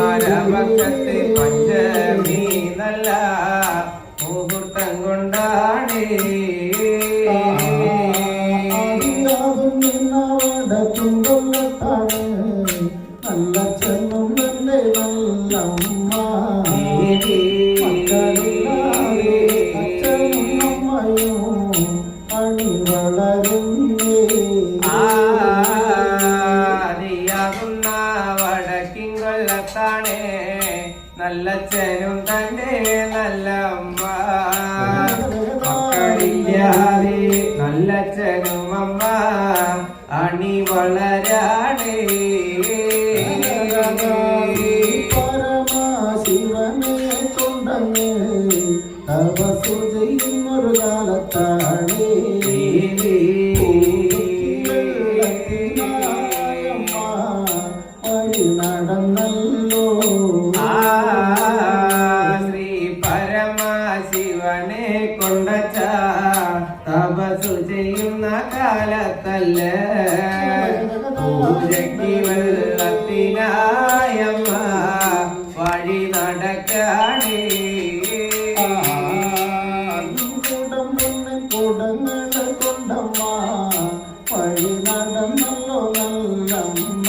മരപക്ഷത്തെ പഞ്ചമി നല്ല മുഹൂർത്തം കൊണ്ടാടി നല്ല കൊല്ലത്താണേ. നല്ലച്ഛനും തന്നെ നല്ലമ്മ. മക്കളില്ലാതെ നല്ലച്ഛനും അമ്മ. അണി വളരാണേ. പരമശിവനെ കൊണ്ടങ്ങ് തപസ്സു ചെയ്യും ഒരു കാലത്താണേ. വധു ചെയ്യുന്ന കാലത്തല്ല പൂജയ്ക്ക് വെള്ളത്തിനായമ്മ വഴി നടക്കാണേ കൊണ്ടമ്മ വഴി നടന്നല്ലോ നല്ലമ്മ.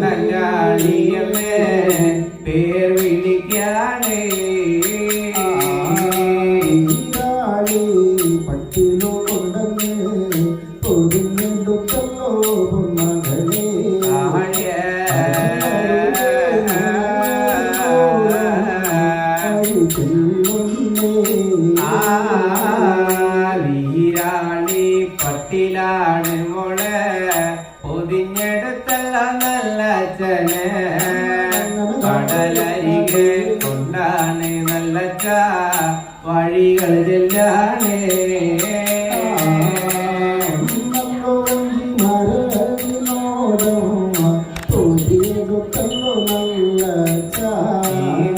നല്ലാളിയല്ലേ പേർ വിളിക്കാനേ പട്ടിലോ കൊണ്ടല്ലേ പൊതിഞ്ഞെടുത്തല്ല നല്ല ചനെ കടലരികെ കൊണ്ടാണ് നല്ല ചാ വഴികൾ ചെല്ലാണ്. ഈ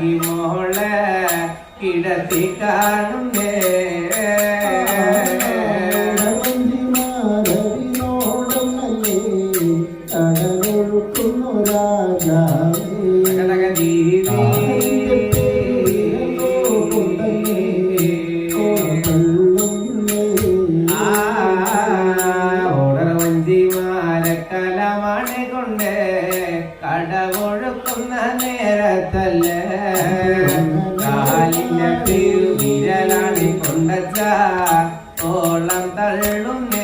வாங்கி மோள இடத்தை காணும் cantar el donde.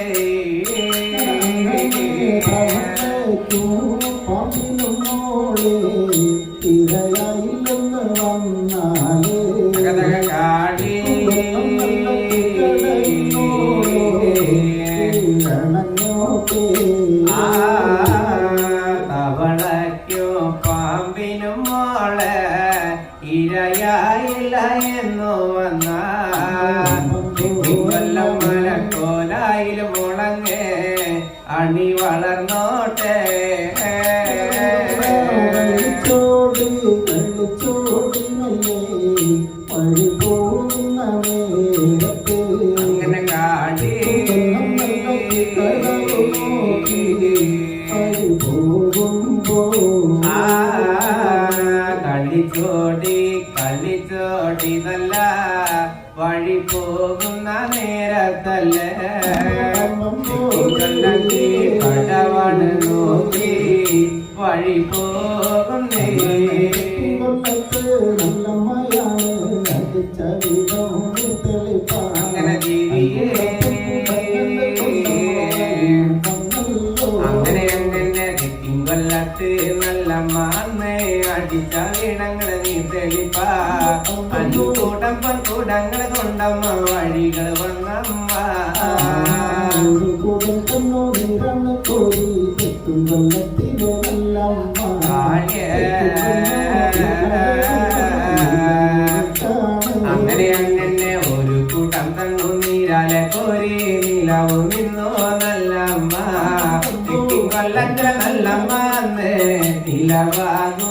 വഴി പോകുന്ന നേരത്തല്ലേ? കടവാണ് നോക്കി വഴി പോകുന്നേ അങ്ങനെ ജീവിയേ. അങ്ങനെ അങ്ങനെ തിങ്കൊല്ലത്ത് നല്ല മാന്നേ അടിച്ച വീണങ്ങൾ തെളിപ്പ. അഞ്ചുകൂടം പൊൻകൂടങ്ങൾ കൊണ്ടമ്മ വഴികൾ വന്നമ്മ. അങ്ങനെ അങ്ങനെ ഒരു കൂട്ടം തന്നു നീരാലെ കോരി നിലവും നിന്നോ നല്ലമ്മ. തെക്കിൻ കൊല്ലത്തിലെ നല്ലമ്മ നിലവാകും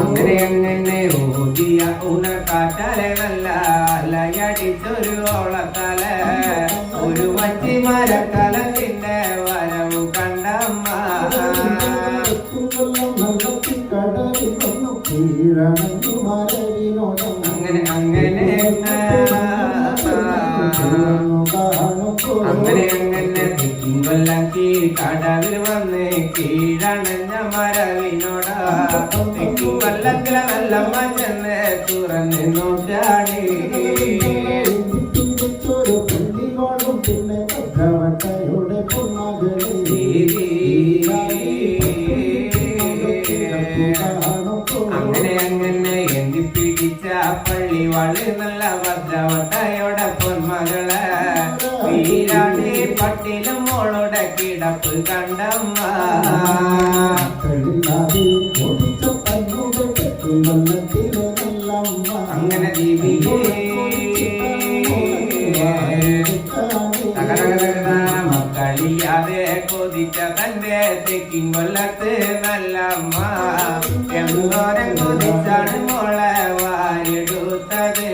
അങ്ങനെ അങ്ങനെ ഓതിയ ഉണക്കാറ്റാലെ നല്ല അലയടിച്ചൊരു ഓളത്തല. ഒരു വഞ്ചി മരക്കലത്തിന്റെ വരവ് കണ്ടമ്മ. അങ്ങനെ മരവിനോടാ തിങ്കൊല്ലത്തിലെ നല്ല ചെന്ന് തുറന്ന് പൊന്നാകളി അങ്ങനെ അങ്ങനെ എന്തി പിടിച്ച പള്ളി വളരെ നല്ല ഭദ്രവട്ടയുടെ പൊന്മകൾ. വീരാണി പട്ടിലും മോളുടെ കിടപ്പ് കണ്ടമ്മ. അങ്ങനെ മക്കളിയാതെ കൊതിച്ച തന്റെ തെക്കിൻ കൊല്ലത്ത് നല്ലമ്മ. എന്തോരം കൊതിച്ചാണ് മോളെ വാരിടുത്തത്.